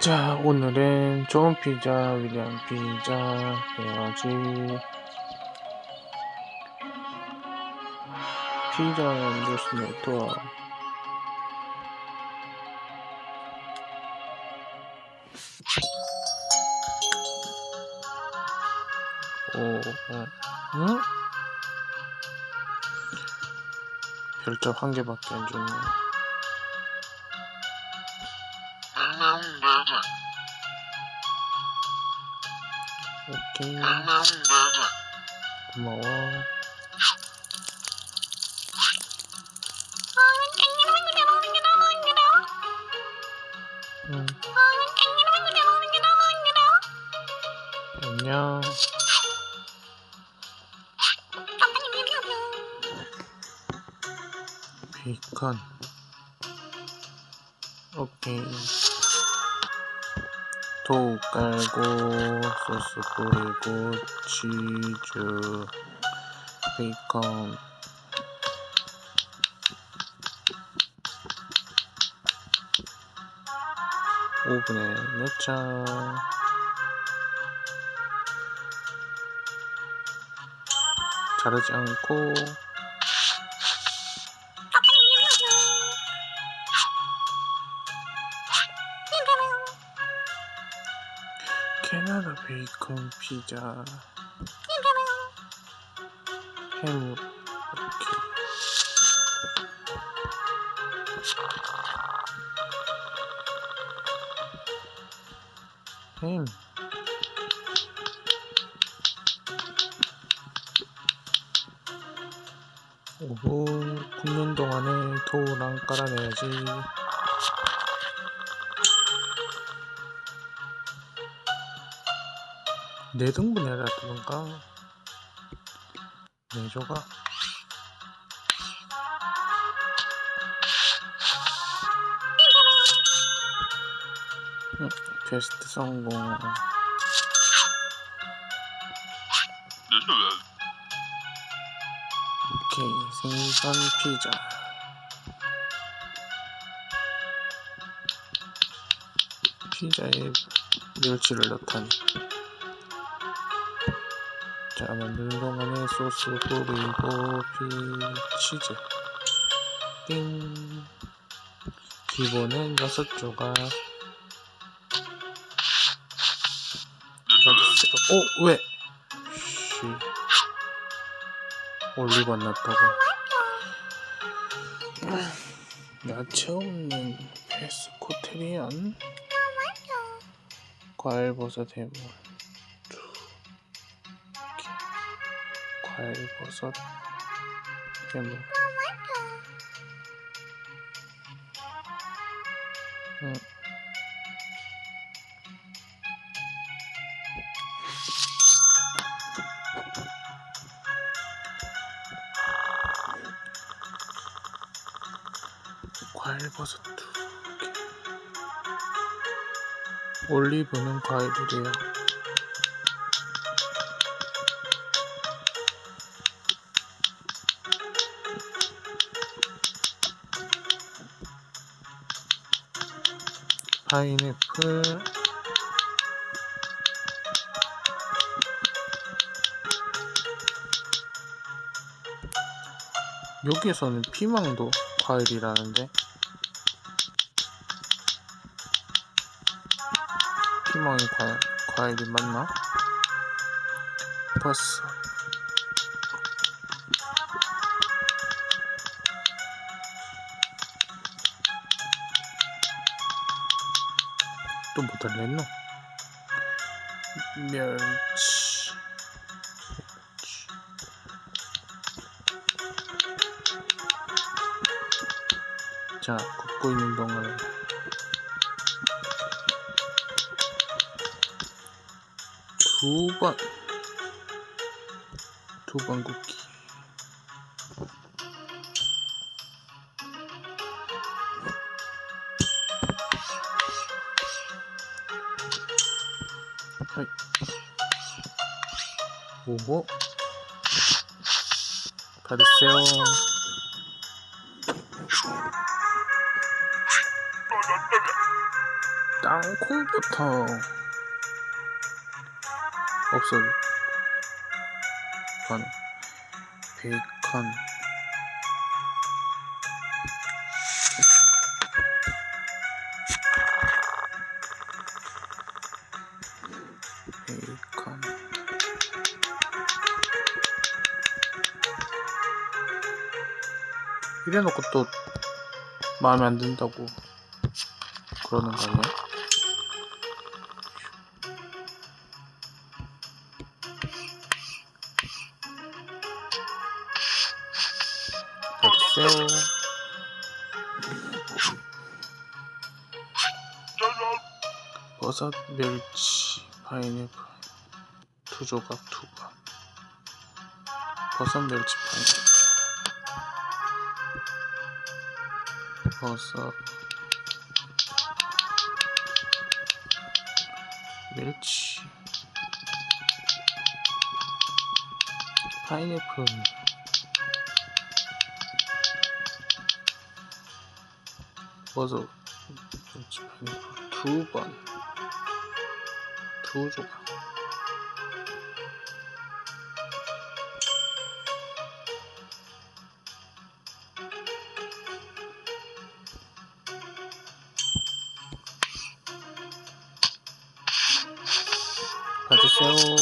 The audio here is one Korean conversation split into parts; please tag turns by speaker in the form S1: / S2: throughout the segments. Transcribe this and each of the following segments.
S1: 자, 오늘은 좋은 피자, 위대한 피자 해야지. 피자 만들 또 오, 어, 응? 별점 한 개밖에 안 줬네. 오케이. 고마워. 응. 안 도우 깔고 소스 뿌리고 치즈 베이컨. 오븐에 넣자. 자르지 않고 베이컨 피자. 햄 이렇게 햄. 오븐 굽는 동안에 도우랑 깔아내야지 되는가? 네 조각? 응, 퀘스트 성공. 오케이, 생선 피자. 피자에 멸치를 넣다니. 자, 만드는 동안에 소스 뿌리고 피 치즈. 띵. 기본은 여섯 조각. 어, 왜? 씨. 올리브 안 넣었다고. 야채 없는 페스코테리안? 과일버섯 해물. 과일버섯 해물. 응. 과일버섯 두 개. 올리브는 과일이래요. 파인애플. 여기에서는 피망도 과일이라는데. 피망이 과일, 과일이 맞나? 버섯 또뭐 달랬노? 멸치. 자 굽고 있는 동안 두 번, 두 번 굽기. 오호. 받으세요. 땅콩부터 없어요. 건 베이컨 베이컨 이래놓고 또 마음에 안 든다고 그러는 거 아니야? 여보세요 버섯, 멸치, 파인애플 두 조각 두 번. 버섯, 멸치, 파인애플 버섯, 멸치, 파인애플 버섯, 멸치, 파인애플 두 번. 두 조각. 받으세요.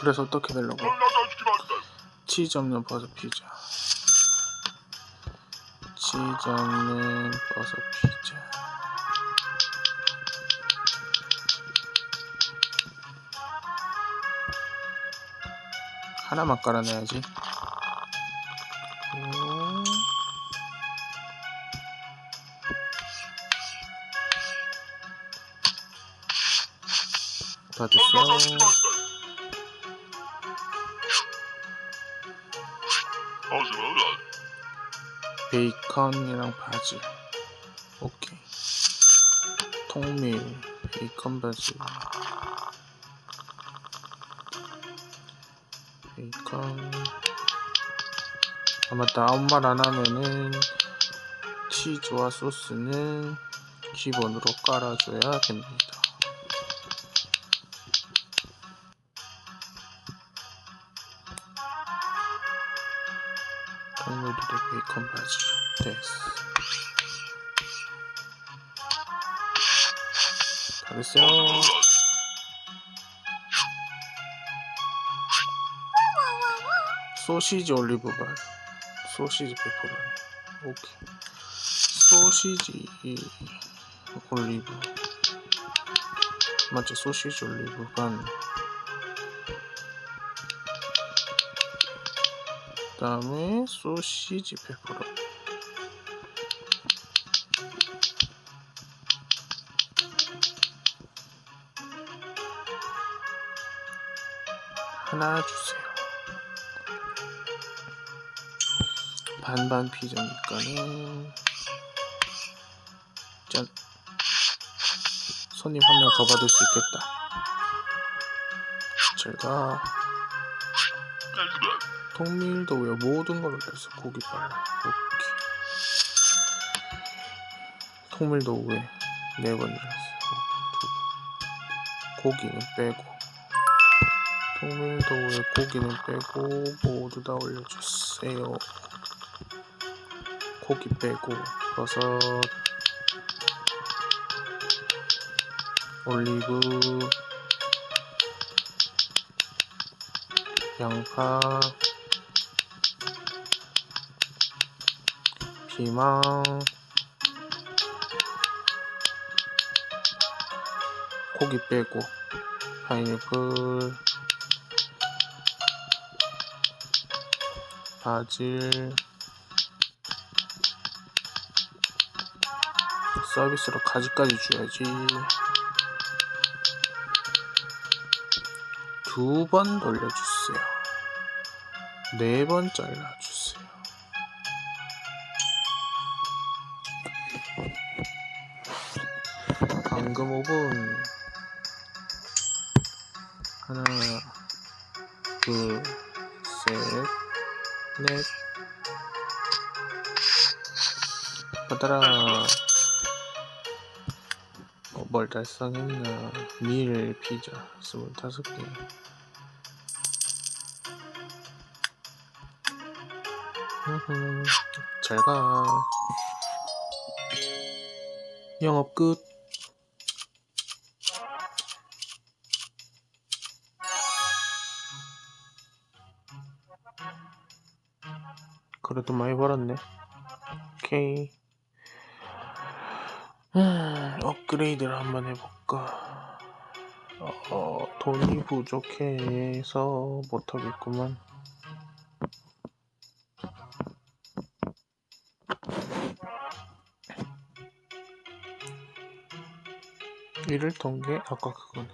S1: 그래서 어떻게 되려고? 치즈 없는 버섯 피자. 치즈 없는 버섯 피자. 하나만 깔아내야지. 다 됐어. 베이컨이랑 바질. 오케이. 통밀, 베이컨 바질. 베이컨. 아 맞다. 아무 말 안 하면은 치즈와 소스는 기본으로 깔아줘야 됩니다. 통밀도 베이컨 바질. 됐어. 다 됐어요. 소시지 올리브반. 소시지 페퍼반. 오케이. 소시지 올리브. 맞지? 소시지 올리브 반. 다음에 소시지 페퍼로. 하나 주세요. 반반 피자니까는 짠. 손님 한 명 더 받을 수 있겠다. 제가 통밀도 왜 모든 걸 올렸어 고기 빨라 오케이. 통밀도 왜네 번 올렸어 고기는 빼고. 통밀도 왜 고기는 빼고 모두 다 올려주세요. 고기 빼고 버섯 올리브 양파 피망 고기 빼고 파인애플. 바질. 서비스로 가지까지 줘야지. 두 번 돌려주세요. 네 번 잘라주세요 방금 5분 하나 둘셋넷 받아라. 어, 뭘 달성했나? 밀 피자 25개. 흐흐, 잘 가. 영업 끝. 그래도 많이 벌었네. 오케이. 음, 업그레이드를 한번 해볼까. 어, 돈이 부족해서 못하겠구만. 일을 통계 아까 그거네.